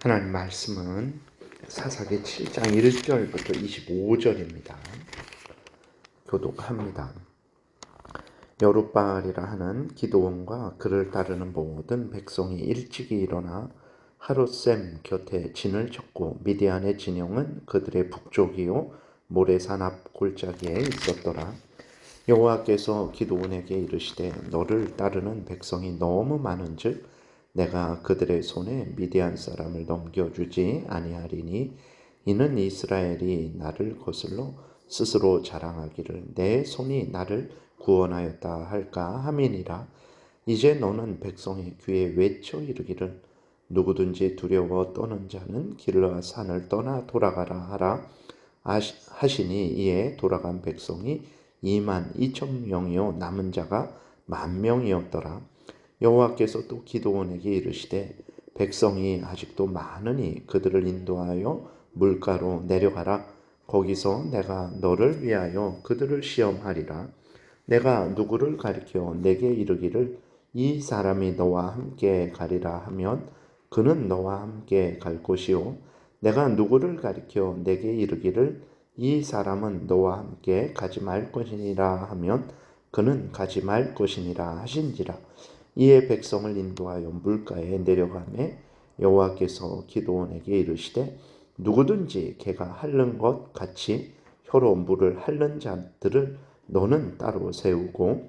하나님 말씀은 사사기 7장 1절부터 25절입니다. 교독합니다. 여룻바알이라 하는 기도원과 그를 따르는 모든 백성이 일찍이 일어나 하룻샘 곁에 진을 쳤고 미디안의 진영은 그들의 북쪽이요 모래산 앞 골짜기에 있었더라. 여호와께서 기도원에게 이르시되 너를 따르는 백성이 너무 많은즉 내가 그들의 손에 미디안 사람을 넘겨주지 아니하리니 이는 이스라엘이 나를 거슬러 스스로 자랑하기를 내 손이 나를 구원하였다 할까 함이니라. 이제 너는 백성의 귀에 외쳐 이르기를 누구든지 두려워 떠는 자는 길러 산을 떠나 돌아가라 하라. 하시니 이에 돌아간 백성이 2만 2천 명이요 남은 자가 만 명이었더라 여호와께서 또 기도원에게 이르시되 백성이 아직도 많으니 그들을 인도하여 물가로 내려가라. 거기서 내가 너를 위하여 그들을 시험하리라. 내가 누구를 가리켜 내게 이르기를 이 사람이 너와 함께 가리라 하면 그는 너와 함께 갈 것이요. 내가 누구를 가리켜 내게 이르기를 이 사람은 너와 함께 가지 말 것이니라 하면 그는 가지 말 것이니라 하신지라 이에 백성을 인도하여 물가에 내려가매 여호와께서 기도원에게 이르시되 누구든지 개가 핥는 것 같이 혀로 물을 핥는 자들을 너는 따로 세우고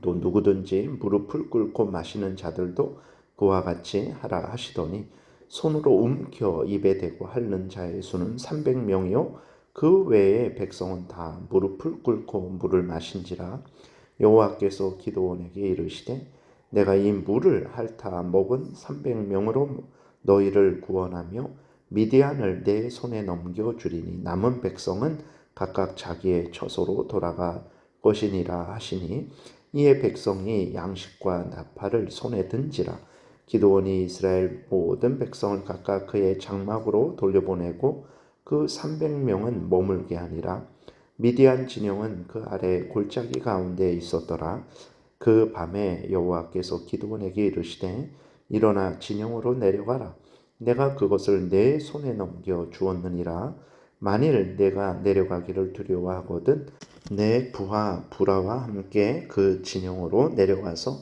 또 누구든지 무릎을 꿇고 마시는 자들도 그와 같이 하라 하시더니 손으로 움켜 입에 대고 핥는 자의 수는 300명이요 그 외에 백성은 다 무릎을 꿇고 물을 마신지라. 여호와께서 기도원에게 이르시되 내가 이 물을 핥아 먹은 300명으로 너희를 구원하며 미디안을 내 손에 넘겨 주리니 남은 백성은 각각 자기의 처소로 돌아가 것이니라 하시니 이에 백성이 양식과 나팔을 손에 든지라. 기도원이 이스라엘 모든 백성을 각각 그의 장막으로 돌려보내고 그 300명은 머물게 하니라. 미디안 진영은 그 아래 골짜기 가운데 있었더라 그 밤에 여호와께서 기도원에게 이르시되 일어나 진영으로 내려가라. 내가 그것을 내 손에 넘겨 주었느니라. 만일 내가 내려가기를 두려워하거든 내 부하 부라와 함께 그 진영으로 내려가서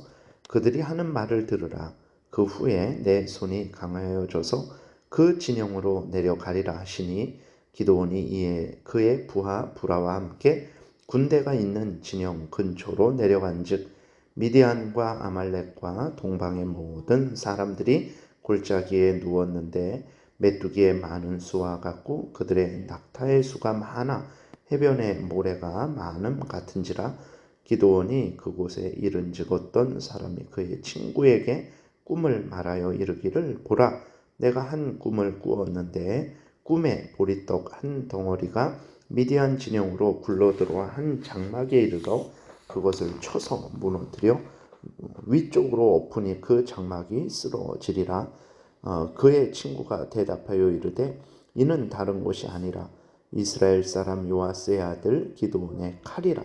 그들이 하는 말을 들으라. 그 후에 내 손이 강하여져서 그 진영으로 내려가리라 하시니 기도원이 이에 그의 부하 부라와 함께 군대가 있는 진영 근처로 내려간즉 미디안과 아말렉과 동방의 모든 사람들이 골짜기에 누웠는데 메뚜기의 많은 수와 같고 그들의 낙타의 수가 많아 해변의 모래가 많음 같은지라 기도원이 그곳에 이른즉 어떤 사람이 그의 친구에게 꿈을 말하여 이르기를 보라 내가 한 꿈을 꾸었는데 꿈에 보리떡 한 덩어리가 미디안 진영으로 굴러 들어와 한 장막에 이르러 그것을 쳐서 무너뜨려 위쪽으로 엎으니 그 장막이 쓰러지리라. 어, 그의 친구가 대답하여 이르되 이는 다른 것이 아니라 이스라엘 사람 요아스의 아들 기도원의 칼이라.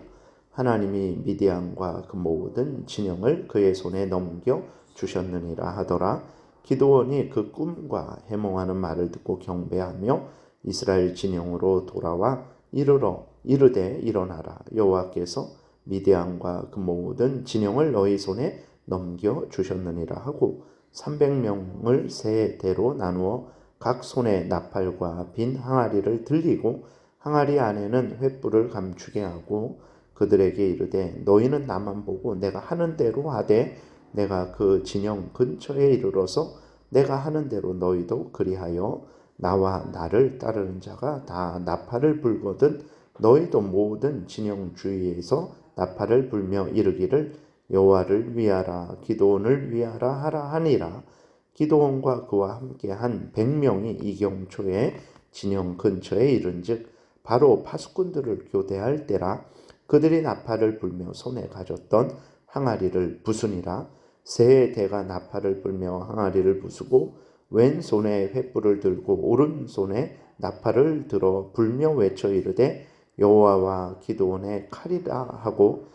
하나님이 미디안과 그 모든 진영을 그의 손에 넘겨 주셨느니라 하더라. 기도원이 그 꿈과 해몽하는 말을 듣고 경배하며 이스라엘 진영으로 돌아와 이르러 이르되 일어나라 여호와께서 미디안과 그 모든 진영을 너희 손에 넘겨 주셨느니라 하고 300명을 세 대로 나누어 각 손에 나팔과 빈 항아리를 들리고 항아리 안에는 횃불을 감추게 하고 그들에게 이르되 너희는 나만 보고 내가 하는 대로 하되 내가 그 진영 근처에 이르러서 내가 하는 대로 너희도 그리하여 나와 나를 따르는 자가 다 나팔을 불거든 너희도 모든 진영 주위에서 나팔을 불며 이르기를 여호와를 위하라 기도원을 위하라 하라 하니라. 기도원과 그와 함께 한 백명이 이경초에 진영 근처에 이른즉 바로 파수꾼들을 교대할 때라. 그들이 나팔을 불며 손에 가졌던 항아리를 부수니라. 세 대가 나팔을 불며 항아리를 부수고 왼손에 횃불을 들고 오른손에 나팔을 들어 불며 외쳐 이르되 여호와와 기도원의 칼이라 하고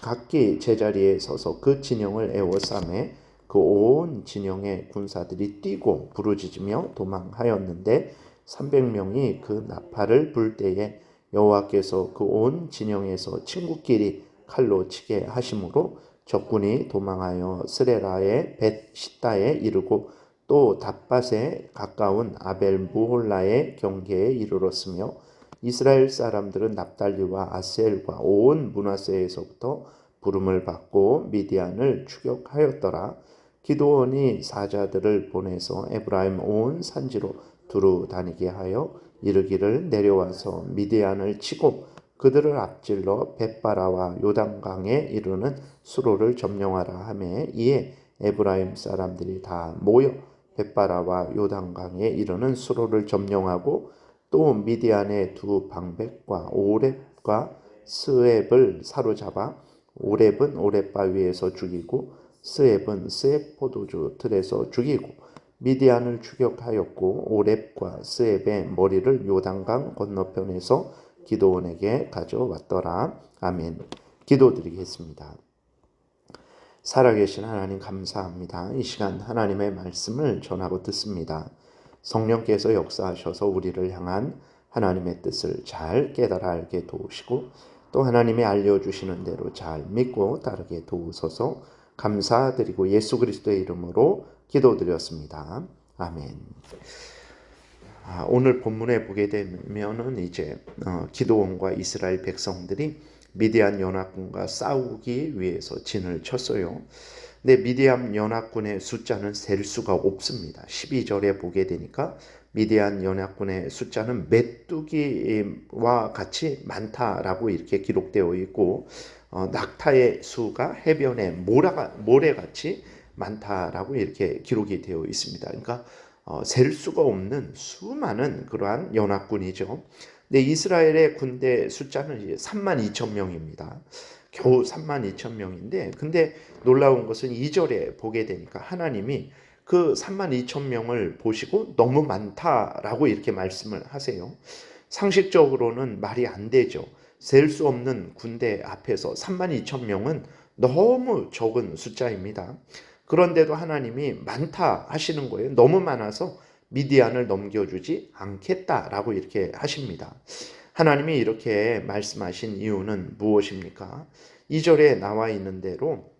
각기 제자리에 서서 그 진영을 에워싸매 그 온 진영의 군사들이 뛰고 부르짖으며 도망하였는데 300명이 그 나팔을 불 때에 여호와께서 그 온 진영에서 친구끼리 칼로 치게 하심으로 적군이 도망하여 스레라의 벳 시다에 이르고 또 답밭에 가까운 아벨 무홀라의 경계에 이르렀으며 이스라엘 사람들은 납달리와 아셀과 온 문하세에서부터 부름을 받고 미디안을 추격하였더라. 기도원이 사자들을 보내서 에브라임 온 산지로 두루 다니게 하여 이르기를 내려와서 미디안을 치고 그들을 앞질러 벳바라와 요단강에 이르는 수로를 점령하라 하매 이에 에브라임 사람들이 다 모여 벳바라와 요단강에 이르는 수로를 점령하고 또 미디안의 두 방백과 오렙과 스웹을 사로잡아 오렙은 오렙바 위에서 죽이고 스웹은 스웹 포도주 틀에서 죽이고 미디안을 추격하였고 오렙과 스웹의 머리를 요단강 건너편에서 기도원에게 가져왔더라. 아멘. 기도드리겠습니다. 살아계신 하나님 감사합니다. 이 시간 하나님의 말씀을 전하고 듣습니다. 성령께서 역사하셔서 우리를 향한 하나님의 뜻을 잘 깨달아 알게 도우시고 또 하나님이 알려주시는 대로 잘 믿고 따르게 도우소서 감사드리고 예수 그리스도의 이름으로 기도드렸습니다. 아멘. 아, 오늘 본문에 보게 되면은 이제 어, 기도원과 이스라엘 백성들이 미디안 연합군과 싸우기 위해서 진을 쳤어요. 근데 미디안 연합군의 숫자는 셀 수가 없습니다. 12절에 보게 되니까 미디안 연합군의 숫자는 메뚜기와 같이 많다라고 이렇게 기록되어 있고 어, 낙타의 수가 해변에 모라가 모래같이 많다라고 이렇게 기록이 되어 있습니다. 그러니까 어, 셀 수가 없는 수많은 그러한 연합군이죠. 근데 이스라엘의 군대 숫자는 이제 3만 2천 명입니다. 겨우 3만 2천 명인데 근데 놀라운 것은 2절에 보게 되니까 하나님이 그 3만 2천 명을 보시고 너무 많다라고 이렇게 말씀을 하세요. 상식적으로는 말이 안 되죠. 셀 수 없는 군대 앞에서 3만 2천 명은 너무 적은 숫자입니다. 그런데도 하나님이 많다 하시는 거예요. 너무 많아서 미디안을 넘겨주지 않겠다라고 이렇게 하십니다. 하나님이 이렇게 말씀하신 이유는 무엇입니까? 2절에 나와 있는 대로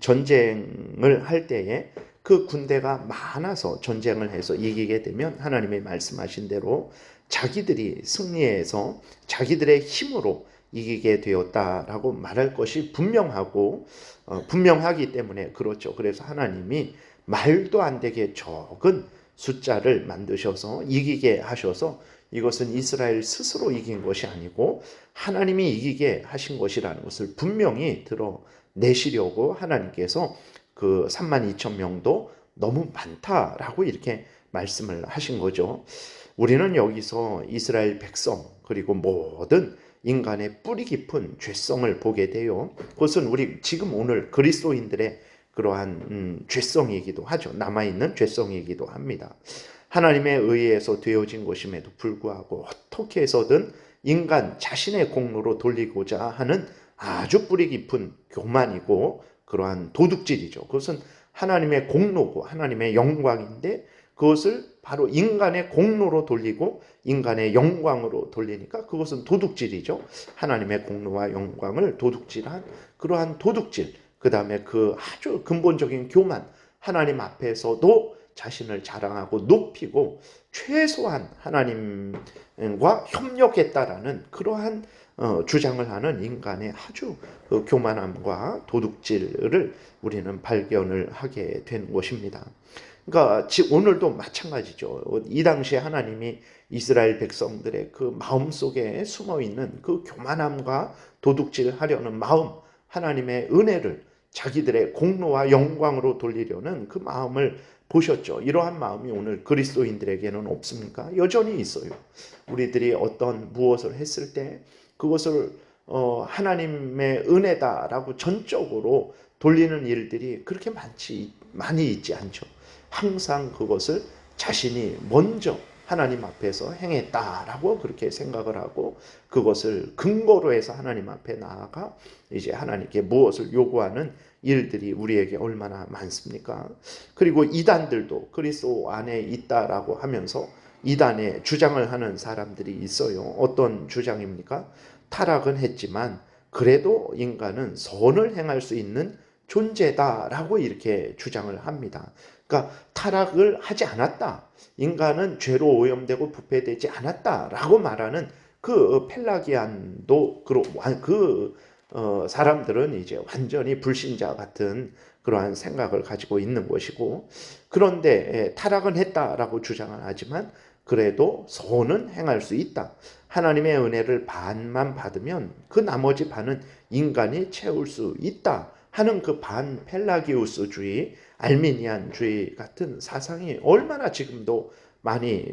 전쟁을 할 때에 그 군대가 많아서 전쟁을 해서 이기게 되면 하나님이 말씀하신 대로 자기들이 승리해서 자기들의 힘으로 이기게 되었다라고 말할 것이 분명하고 어, 분명하기 때문에 그렇죠. 그래서 하나님이 말도 안 되게 적은 숫자를 만드셔서 이기게 하셔서 이것은 이스라엘 스스로 이긴 것이 아니고 하나님이 이기게 하신 것이라는 것을 분명히 드러내시려고 하나님께서 그 3만 2천 명도 너무 많다라고 이렇게 말씀을 하신 거죠. 우리는 여기서 이스라엘 백성 그리고 모든 인간의 뿌리 깊은 죄성을 보게 돼요. 그것은 우리 지금 오늘 그리스도인들의 그러한 음, 죄성이기도 하죠. 남아있는 죄성이기도 합니다. 하나님의 의해서 되어진 것임에도 불구하고 어떻게 해서든 인간 자신의 공로로 돌리고자 하는 아주 뿌리 깊은 교만이고 그러한 도둑질이죠. 그것은 하나님의 공로고 하나님의 영광인데 그것을 바로 인간의 공로로 돌리고 인간의 영광으로 돌리니까 그것은 도둑질이죠. 하나님의 공로와 영광을 도둑질한 그러한 도둑질. 그 다음에 그 아주 근본적인 교만. 하나님 앞에서도 자신을 자랑하고 높이고 최소한 하나님과 협력했다라는 그러한 어, 주장을 하는 인간의 아주 그 교만함과 도둑질을 우리는 발견을 하게 된 것입니다. 그러니까 오늘도 마찬가지죠. 이 당시에 하나님이 이스라엘 백성들의 그 마음 속에 숨어 있는 그 교만함과 도둑질 하려는 마음, 하나님의 은혜를 자기들의 공로와 영광으로 돌리려는 그 마음을 보셨죠. 이러한 마음이 오늘 그리스도인들에게는 없습니까? 여전히 있어요. 우리들이 어떤 무엇을 했을 때 그것을 어, 하나님의 은혜다라고 전적으로 돌리는 일들이 그렇게 많지 많이 있지 않죠. 항상 그것을 자신이 먼저 하나님 앞에서 행했다라고 그렇게 생각을 하고 그것을 근거로 해서 하나님 앞에 나아가 이제 하나님께 무엇을 요구하는 일들이 우리에게 얼마나 많습니까? 그리고 이단들도 그리스도 안에 있다라고 하면서 이단에 주장을 하는 사람들이 있어요. 어떤 주장입니까? 타락은 했지만 그래도 인간은 선을 행할 수 있는 존재다라고 이렇게 주장을 합니다. 그러니까 타락을 하지 않았다. 인간은 죄로 오염되고 부패되지 않았다라고 말하는 그 펠라기안도 그 어, 사람들은 이제 완전히 불신자 같은 그러한 생각을 가지고 있는 것이고 그런데 예, 타락은 했다라고 주장을 하지만 그래도 선은 행할 수 있다. 하나님의 은혜를 반만 받으면 그 나머지 반은 인간이 채울 수 있다 하는 그 반 펠라기우스주의, 알미니안주의 같은 사상이 얼마나 지금도 많이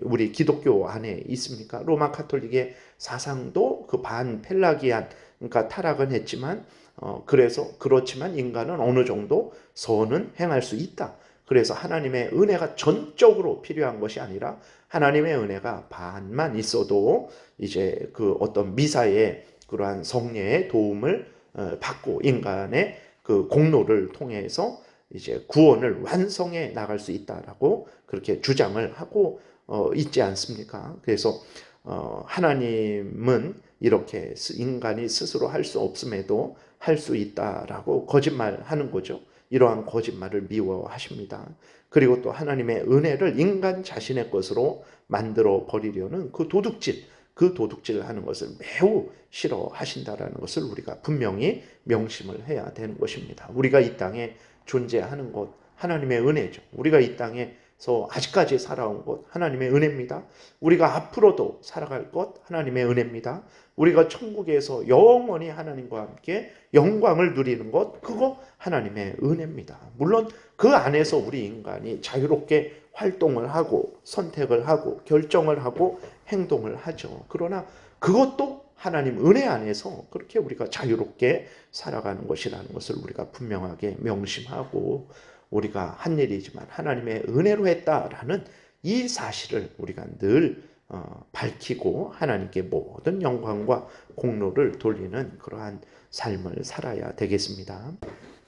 우리 기독교 안에 있습니까? 로마 카톨릭의 사상도 그 반 펠라기안 그러니까 타락은 했지만 어 그래서 그렇지만 인간은 어느 정도 선은 행할 수 있다. 그래서 하나님의 은혜가 전적으로 필요한 것이 아니라 하나님의 은혜가 반만 있어도 이제 그 어떤 미사의 그러한 성례의 도움을 어, 받고 인간의 그 공로를 통해서 이제 구원을 완성해 나갈 수 있다라고 그렇게 주장을 하고 어, 있지 않습니까? 그래서 어, 하나님은 이렇게 인간이 스스로 할 수 없음에도 할 수 있다라고 거짓말하는 거죠. 이러한 거짓말을 미워하십니다. 그리고 또 하나님의 은혜를 인간 자신의 것으로 만들어 버리려는 그 도둑질, 그 도둑질을 하는 것을 매우 싫어하신다라는 것을 우리가 분명히 명심을 해야 되는 것입니다. 우리가 이 땅에 존재하는 것 하나님의 은혜죠. 우리가 이 땅에 서 아직까지 살아온 것 하나님의 은혜입니다. 우리가 앞으로도 살아갈 것 하나님의 은혜입니다. 우리가 천국에서 영원히 하나님과 함께 영광을 누리는 것 그거 하나님의 은혜입니다. 물론 그 안에서 우리 인간이 자유롭게 활동을 하고 선택을 하고 결정을 하고 행동을 하죠. 그러나 그것도 하나님 은혜 안에서 그렇게 우리가 자유롭게 살아가는 것이라는 것을 우리가 분명하게 명심하고 우리가 한 일이지만 하나님의 은혜로 했다라는 이 사실을 우리가 늘 어, 밝히고 하나님께 모든 영광과 공로를 돌리는 그러한 삶을 살아야 되겠습니다.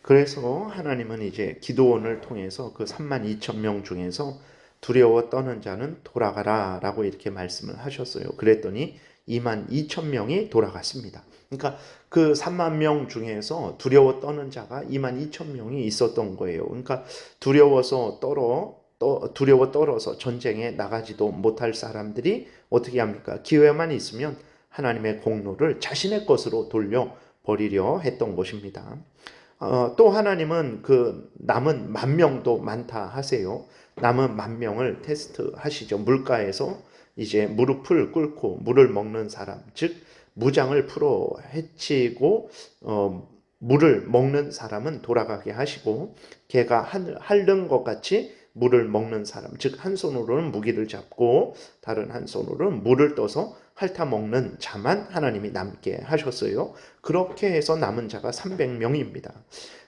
그래서 하나님은 이제 기도원을 통해서 그 3만 2천 명 중에서 두려워 떠는 자는 돌아가라 라고 이렇게 말씀을 하셨어요. 그랬더니 2만 2천 명이 돌아갔습니다. 그러니까 그 3만 명 중에서 두려워 떠는 자가 2만 2천 명이 있었던 거예요. 그러니까 두려워서 떨어 두려워 떨어서 전쟁에 나가지도 못할 사람들이 어떻게 합니까? 기회만 있으면 하나님의 공로를 자신의 것으로 돌려 버리려 했던 것입니다. 어, 또 하나님은 그 남은 만 명도 많다 하세요. 남은 만 명을 테스트 하시죠. 물가에서 이제 무릎을 꿇고 물을 먹는 사람, 즉 무장을 풀어 해치고 어, 물을 먹는 사람은 돌아가게 하시고 개가 핥는 것 같이 물을 먹는 사람, 즉 한 손으로는 무기를 잡고 다른 한 손으로는 물을 떠서 핥아 먹는 자만 하나님이 남게 하셨어요. 그렇게 해서 남은 자가 300명입니다.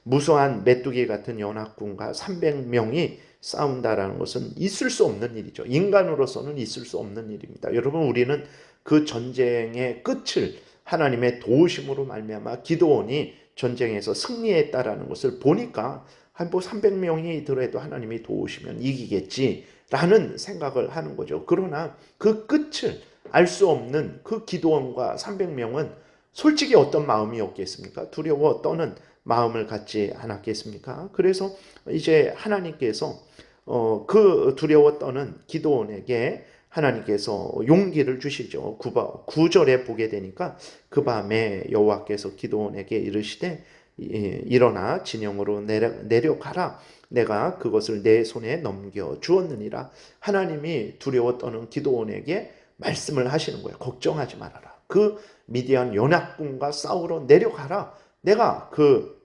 무수한 메뚜기 같은 연합군과 300명이 싸운다라는 것은 있을 수 없는 일이죠. 인간으로서는 있을 수 없는 일입니다. 여러분 우리는 그 전쟁의 끝을 하나님의 도우심으로 말미암아 기도원이 전쟁에서 승리했다라는 것을 보니까 한뭐 300명이 들어도 하나님이 도우시면 이기겠지라는 생각을 하는 거죠. 그러나 그 끝을 알 수 없는 그 기도원과 300명은 솔직히 어떤 마음이었겠습니까? 두려워 떠는 마음을 갖지 않았겠습니까? 그래서 이제 하나님께서 어, 그 두려워 떠는 기도원에게 하나님께서 용기를 주시죠. 9절에 보게 되니까 그 밤에 여호와께서 기도원에게 이르시되 일어나 진영으로 내려, 내려가라. 내가 그것을 내 손에 넘겨 주었느니라. 하나님이 두려워 떠는 기도원에게 말씀을 하시는 거예요. 걱정하지 말아라. 그 미디안 연합군과 싸우러 내려가라. 내가 그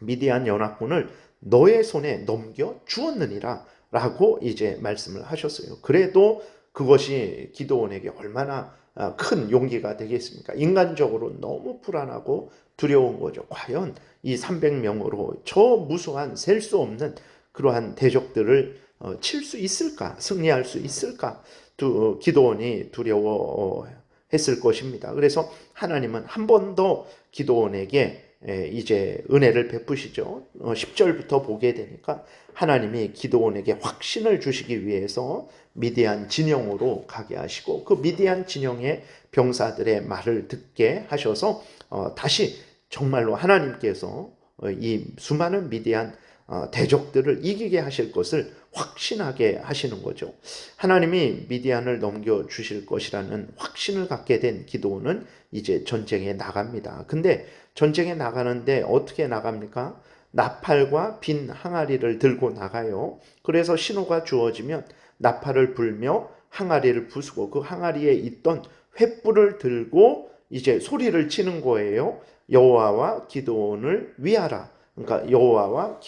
미디안 연합군을 너의 손에 넘겨 주었느니라. 라고 이제 말씀을 하셨어요. 그래도 그것이 기도원에게 얼마나 아, 큰 용기가 되겠습니까? 인간적으로 너무 불안하고 두려운 거죠. 과연 이 300명으로 저 무수한 셀 수 없는 그러한 대적들을 어, 칠수 있을까? 승리할 수 있을까? 두, 어, 기도원이 두려워했을 것입니다. 그래서 하나님은 한 번 더 기도원에게 에, 이제 은혜를 베푸시죠. 어, 10절부터 보게 되니까 하나님이 기도원에게 확신을 주시기 위해서 미디안 진영으로 가게 하시고 그 미디안 진영의 병사들의 말을 듣게 하셔서 어, 다시 정말로 하나님께서 어, 이 수많은 미디안 어, 대적들을 이기게 하실 것을 확신하게 하시는 거죠. 하나님이 미디안을 넘겨 주실 것이라는 확신을 갖게 된 기도는 이제 전쟁에 나갑니다. 근데 전쟁에 나가는데 어떻게 나갑니까? 나팔과 빈 항아리를 들고 나가요. 그래서 신호가 주어지면 나팔을 불며 항아리를 부수고 그 항아리에 있던 횃불을 들고 이제 소리를 치는 거예요. 여호와와 기도원을 위하라. 그러니까 여호와와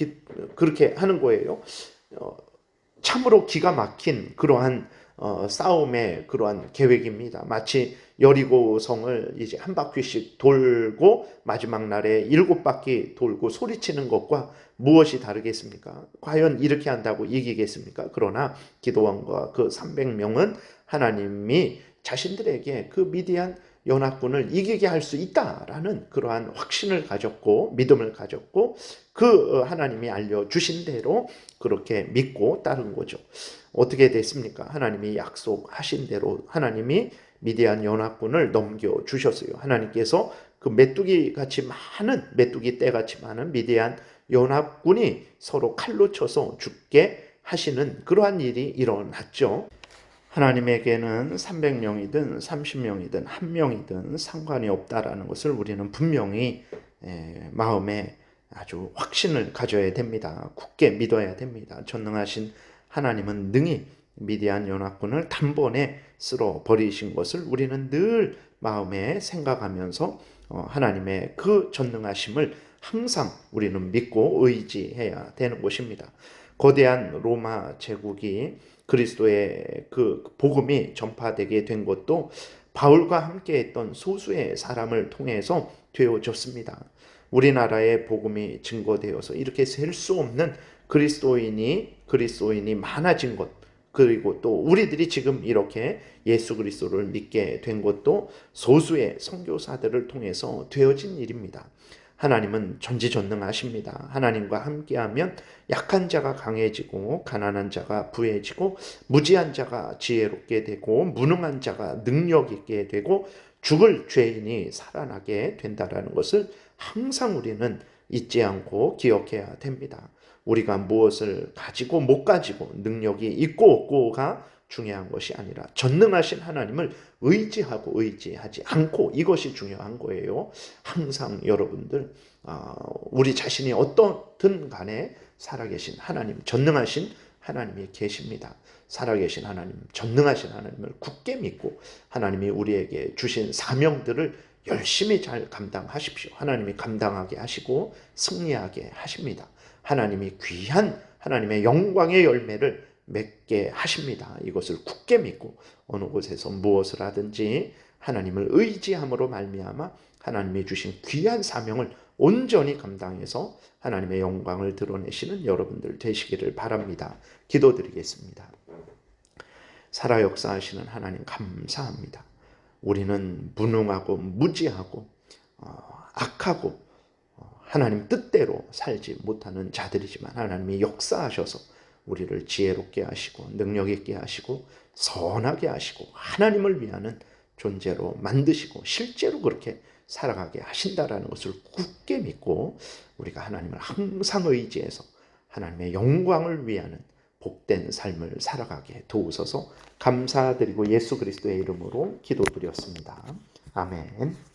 그렇게 하는 거예요. 어, 참으로 기가 막힌 그러한 어, 싸움의 그러한 계획입니다. 마치 여리고 성을 이제 한 바퀴씩 돌고 마지막 날에 일곱 바퀴 돌고 소리치는 것과 무엇이 다르겠습니까? 과연 이렇게 한다고 이기겠습니까? 그러나 기도원과 그 300명은 하나님이 자신들에게 그 미디안 연합군을 이기게 할 수 있다라는 그러한 확신을 가졌고 믿음을 가졌고 그 어, 하나님이 알려주신 대로 그렇게 믿고 따른 거죠. 어떻게 됐습니까? 하나님이 약속하신 대로 하나님이 미디안 연합군을 넘겨 주셨어요. 하나님께서 그 메뚜기 같이 많은 메뚜기 떼 같이 많은 미디안 연합군이 서로 칼로 쳐서 죽게 하시는 그러한 일이 일어났죠. 하나님에게는 300명이든 30명이든 1명이든 상관이 없다라는 것을 우리는 분명히 마음에 아주 확신을 가져야 됩니다. 굳게 믿어야 됩니다. 전능하신 하나님은 능히 미디안 연합군을 단번에 쓸어 버리신 것을 우리는 늘 마음에 생각하면서 어, 하나님의 그 전능하심을 항상 우리는 믿고 의지해야 되는 것입니다. 거대한 로마 제국이 그리스도의 그 복음이 전파되게 된 것도 바울과 함께 했던 소수의 사람을 통해서 되어졌습니다. 우리나라의 복음이 증거되어서 이렇게 셀 수 없는 그리스도인이 그리스도인이 많아진 것 그리고 또 우리들이 지금 이렇게 예수 그리스도를 믿게 된 것도 소수의 선교사들을 통해서 되어진 일입니다. 하나님은 전지전능하십니다. 하나님과 함께하면 약한 자가 강해지고 가난한 자가 부해지고 무지한 자가 지혜롭게 되고 무능한 자가 능력 있게 되고 죽을 죄인이 살아나게 된다라는 것을 항상 우리는 잊지 않고 기억해야 됩니다. 우리가 무엇을 가지고 못 가지고 능력이 있고 없고가 중요한 것이 아니라 전능하신 하나님을 의지하고 의지하지 않고 이것이 중요한 거예요. 항상 여러분들 아, 우리 자신이 어떻든 간에 살아계신 하나님, 전능하신 하나님이 계십니다. 살아계신 하나님, 전능하신 하나님을 굳게 믿고 하나님이 우리에게 주신 사명들을 열심히 잘 감당하십시오. 하나님이 감당하게 하시고 승리하게 하십니다. 하나님이 귀한 하나님의 영광의 열매를 맺게 하십니다. 이것을 굳게 믿고 어느 곳에서 무엇을 하든지 하나님을 의지함으로 말미암아 하나님이 주신 귀한 사명을 온전히 감당해서 하나님의 영광을 드러내시는 여러분들 되시기를 바랍니다. 기도드리겠습니다. 살아 역사하시는 하나님 감사합니다. 우리는 무능하고 무지하고 어, 악하고 어, 하나님 뜻대로 살지 못하는 자들이지만 하나님이 역사하셔서 우리를 지혜롭게 하시고 능력 있게 하시고 선하게 하시고 하나님을 위하는 존재로 만드시고 실제로 그렇게 살아가게 하신다라는 것을 굳게 믿고 우리가 하나님을 항상 의지해서 하나님의 영광을 위하는 복된 삶을 살아가게 도우소서 감사드리고 예수 그리스도의 이름으로 기도드렸습니다. 아멘.